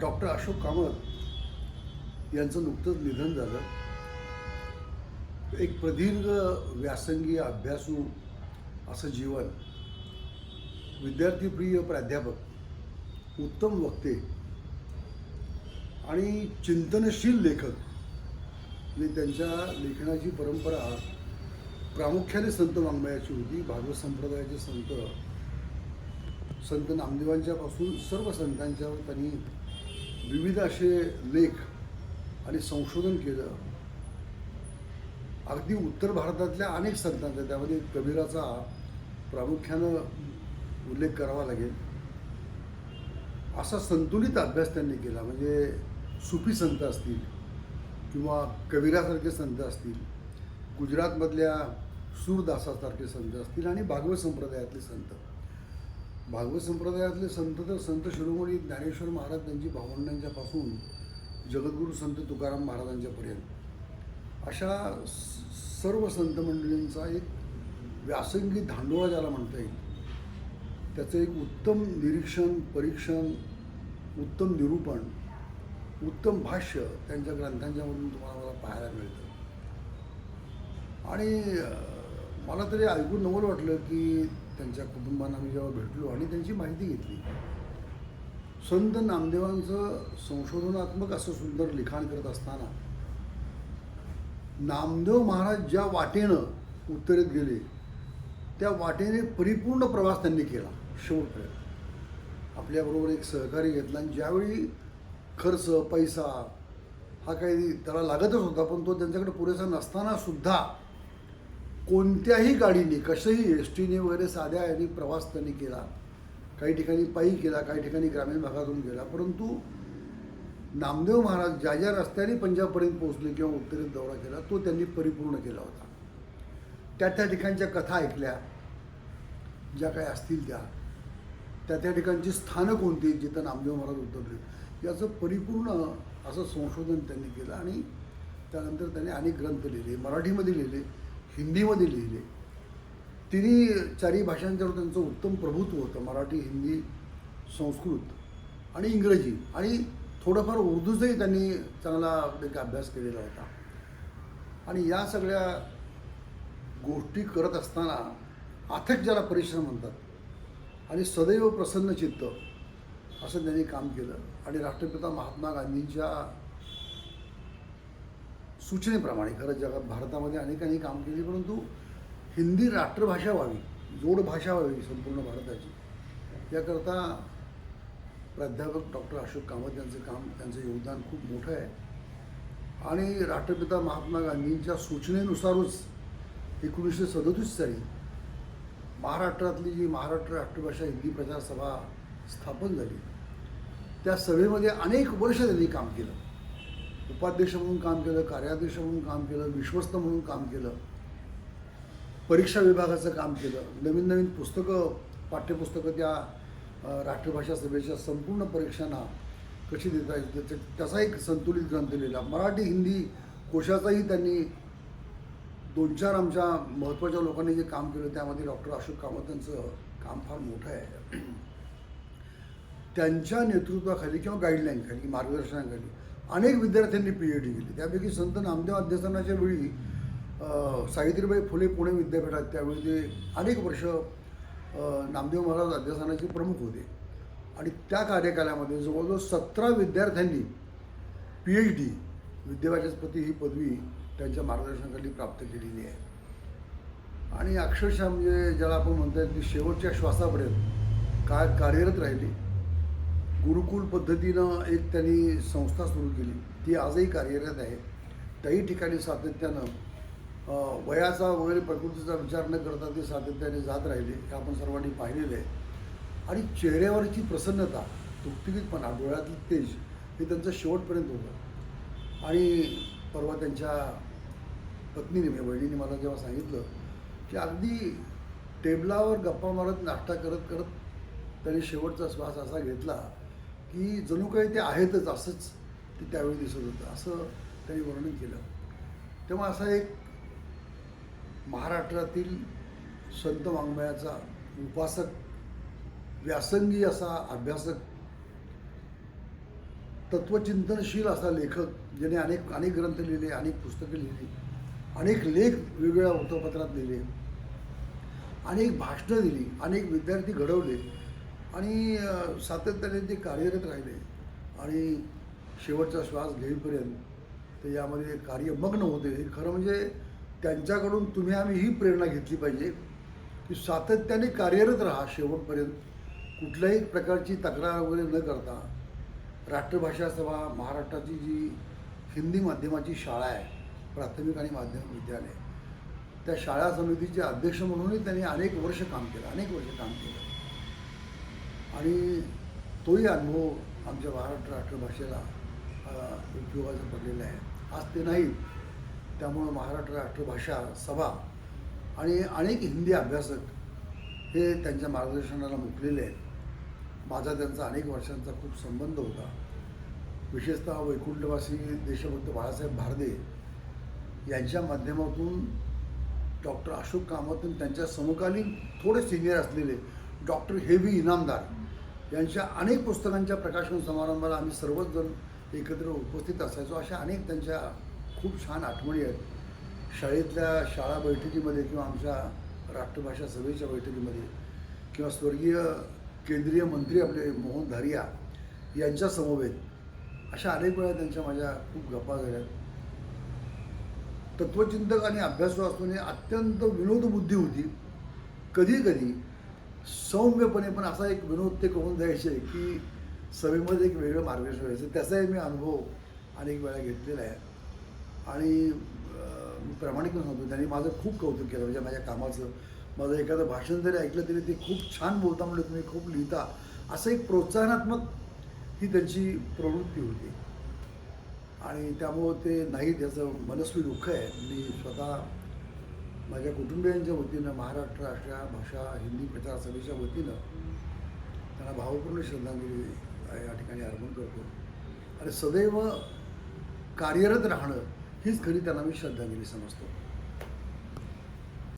Doctor Ashok Kamat यांचं नुकतंच निधन झालं. एक प्रदीर्घ व्यासंगी अभ्यासू असं जीवन विद्यार्थीप्रिय प्राध्यापक उत्तम वक्ते आणि चिंतनशील लेखक आणि त्यांच्या लेखनाची परंपरा प्रामुख्याने संत वाङ्मयाची होती. भागवत संप्रदायाचे संत संत नामदेवांच्यापासून सर्व संतांच्यावर त्यांनी विविध असे लेख आणि संशोधन केलं. अगदी उत्तर भारतातल्या अनेक संतांचा त्यामध्ये कबीराचा प्रामुख्यानं उल्लेख करावा लागेल. असा संतुलित अभ्यास त्यांनी केला. म्हणजे सुफी संत असतील किंवा कबीरासारखे संत असतील गुजरातमधल्या सूरदासासारखे संत असतील आणि भागवत संप्रदायातले संत. भागवत संप्रदायातले संत तर संत शिरोमणी ज्ञानेश्वर महाराज त्यांची भावंडांच्यापासून जगद्गुरू संत तुकाराम महाराजांच्यापर्यंत अशा सर्व संत मंडळींचा एक व्यासंगी धांडोळा ज्याला म्हणता येईल त्याचं एक उत्तम निरीक्षण परीक्षण उत्तम निरूपण उत्तम भाष्य त्यांच्या ग्रंथांच्यामधून तुम्हाला मला पाहायला मिळतं. आणि मला तरी ऐकून नवल वाटलं की त्यांच्या कुटुंबांना मी जेव्हा भेटलो आणि त्यांची माहिती घेतली. संत नामदेवांचं संशोधनात्मक असं सुंदर लिखाण करत असताना नामदेव महाराज ज्या वाटेनं उत्तरेत गेले त्या वाटेने परिपूर्ण प्रवास त्यांनी केला शेवटपर्यंत. आपल्याबरोबर एक सहकारी घेतला आणि ज्यावेळी खर्च पैसा हा काही त्याला लागतच होता पण तो त्यांच्याकडे पुरेसा नसताना सुद्धा कोणत्याही गाडीने कसंही एस टीने वगैरे साध्या याने प्रवास त्यांनी केला. काही ठिकाणी पायी केला काही ठिकाणी ग्रामीण भागातून गेला. परंतु नामदेव महाराज ज्या ज्या रस्त्याने पंजाबपर्यंत पोहोचले किंवा उत्तरेत दौरा केला तो त्यांनी परिपूर्ण केला होता. त्या त्या ठिकाणच्या कथा ऐकल्या. ज्या काही असतील त्या. त्या त्या ठिकाणची स्थानं कोणती जिथं नामदेव महाराज उतरले? याचं परिपूर्ण असं संशोधन त्यांनी केलं आणि त्यानंतर त्यांनी अनेक ग्रंथ लिहिले. मराठीमध्ये लिहिले. हिंदीमध्ये लिहिले. तिन्ही चारी भाषांच्यावर त्यांचं उत्तम प्रभुत्व होतं. मराठी हिंदी संस्कृत आणि इंग्रजी. आणि थोडंफार उर्दूचाही त्यांनी चांगला एक अभ्यास केलेला होता. आणि या सगळ्या गोष्टी करत असताना अथक ज्याला परिश्रम म्हणतात आणि सदैव प्रसन्न चित्त असं त्यांनी काम केलं. आणि राष्ट्रपिता महात्मा गांधींच्या सूचनेप्रमाणे खरं जगात भारतामध्ये अनेकांनी काम केले परंतु हिंदी राष्ट्रभाषा व्हावी जोड भाषा व्हावी संपूर्ण भारताची. याकरता प्राध्यापक डॉक्टर अशोक कामत यांचं काम त्यांचं योगदान खूप मोठं आहे. आणि राष्ट्रपिता महात्मा गांधींच्या सूचनेनुसारच एकोणीसशे सदोतीस साली महाराष्ट्रातली जी महाराष्ट्र राष्ट्रभाषा हिंदी प्रचार सभा स्थापन झाली. त्या सभेमध्ये अनेक वर्ष त्यांनी काम केलं. उपाध्यक्ष म्हणून काम केलं कार्याध्यक्ष म्हणून काम केलं विश्वस्त म्हणून काम केलं परीक्षा विभागाचं काम केलं नवीन नवीन पुस्तकं पाठ्यपुस्तकं त्या राष्ट्रभाषा सभेच्या संपूर्ण परीक्षांना कशी देता येईल? त्याच्या त्याचा एक संतुलित ग्रंथ लिहिला. मराठी हिंदी कोशाचाही त्यांनी दोन चार आमच्या महत्त्वाच्या लोकांनी जे काम केलं त्यामध्ये डॉक्टर अशोक कामत यांचं काम फार मोठं आहे. त्यांच्या नेतृत्वाखाली किंवा गाईडलाईनखाली मार्गदर्शनाखाली अनेक विद्यार्थ्यांनी पी एच डी केली. त्यापैकी संत नामदेव अध्यासनाच्या वेळी सावित्रीबाई फुले पुणे विद्यापीठात त्यावेळी ते अनेक वर्ष नामदेव महाराज अध्यासनाचे प्रमुख होते. आणि त्या कार्यकालामध्ये जवळजवळ सतरा विद्यार्थ्यांनी पी एच डी विद्यावाचस्पती ही पदवी त्यांच्या मार्गदर्शनाखाली प्राप्त केलेली आहे. आणि अक्षरशः म्हणजे ज्याला आपण म्हणता येईल की शेवटच्या श्वासापर्यंत का कार्यरत राहिली. गुरुकुल पद्धतीनं एक त्यांनी संस्था सुरू केली. ती आजही कार्यरत आहे. त्याही ठिकाणी सातत्यानं वयाचा वगैरे प्रकृतीचा विचार न करता ते सातत्याने जात राहिले हे आपण सर्वांनी पाहिलेलं आहे. आणि चेहऱ्यावरची प्रसन्नता तुकतुकीतपणा डोळ्यातलं तेज हे त्यांचं शेवटपर्यंत होतं. आणि परवा त्यांच्या पत्नीने म्हणजे बहिणीने मला जेव्हा सांगितलं की अगदी टेबलावर गप्पा मारत नाश्ता करत करत त्यांनी शेवटचा श्वास असा घेतला की जणू काही ते आहेतच असंच ते त्यावेळी दिसत होतं. असं त्यांनी वर्णन केलं. तेव्हा असा एक महाराष्ट्रातील संत वाङ्मयाचा उपासक व्यासंगी असा अभ्यासक तत्वचिंतनशील असा लेखक ज्याने अनेक अनेक ग्रंथ लिहिले अनेक पुस्तकं लिहिली अनेक लेख वेगवेगळ्या वृत्तपत्रात लिहिले अनेक भाषणं दिली अनेक विद्यार्थी घडवले आणि सातत्याने ते कार्यरत राहिले. आणि शेवटचा श्वास घेईपर्यंत ते यामध्ये कार्यमग्न होते. खरं म्हणजे त्यांच्याकडून तुम्ही आम्ही ही प्रेरणा घेतली पाहिजे की सातत्याने कार्यरत राहा शेवटपर्यंत. कुठल्याही प्रकारची तक्रार वगैरे न करता राष्ट्रभाषा सभा महाराष्ट्राची जी हिंदी माध्यमाची शाळा आहे प्राथमिक आणि माध्यमिक विद्यालय त्या शाळा समितीचे अध्यक्ष म्हणूनही त्यांनी अनेक वर्ष काम केलं अनेक वर्ष काम केलं. आणि तोही अनुभव आमच्या महाराष्ट्र राष्ट्रभाषेला उपयोगाचा पडलेला आहे. आज ते नाही त्यामुळं महाराष्ट्र राष्ट्रभाषा सभा आणि अनेक हिंदी अभ्यासक हे त्यांच्या मार्गदर्शनाला मुकलेले आहेत. माझा त्यांचा अनेक वर्षांचा खूप संबंध होता. विशेषतः वैकुंठवासी देशभक्त बाळासाहेब भारदे यांच्या माध्यमातून डॉक्टर अशोक कामतून त्यांच्या समकालीन थोडे सिनियर असलेले डॉक्टर हेवी इनामदार यांच्या अनेक पुस्तकांच्या प्रकाशन समारंभाला आम्ही सर्वच जण एकत्र उपस्थित असायचो. अशा अनेक त्यांच्या खूप छान आठवणी आहेत. शाळेतल्या शाळा बैठकीमध्ये किंवा आमच्या राष्ट्रभाषा सभेच्या बैठकीमध्ये किंवा स्वर्गीय केंद्रीय मंत्री आपले मोहन धारिया यांच्या समवेत अशा अनेक वेळा त्यांच्या माझ्या खूप गप्पा झाल्या. तत्वचिंतक आणि अभ्यासू असल्याने अत्यंत विनोद बुद्धी होती. कधी कधी सौम्यपणे पण असा एक विनोद ते करून द्यायचे की सभेमध्ये एक वेगळं मार्गदर्शन व्हायचं. त्याचाही मी अनुभव अनेक वेळा घेतलेला आहे. आणि मी प्रामाणिकपणे सांगतो त्यांनी माझं खूप कौतुक केलं म्हणजे माझ्या कामाचं. माझं एखादं भाषण जरी ऐकलं तरी ते खूप छान बोलता म्हणजे तुम्ही खूप लिहिता. असं एक प्रोत्साहनात्मक ही त्यांची प्रवृत्ती होती. आणि त्यामुळं ते नाही त्याचं मनस्वी दुःख आहे. मी स्वतः माझ्या कुटुंबियांच्या वतीनं महाराष्ट्र राष्ट्रीय भाषा हिंदी प्रचार सभेच्या वतीनं त्यांना भावपूर्ण श्रद्धांजली या ठिकाणी अर्पण करतो. आणि सदैव कार्यरत राहणं हीच खरी त्यांना मी श्रद्धांजली समजतो.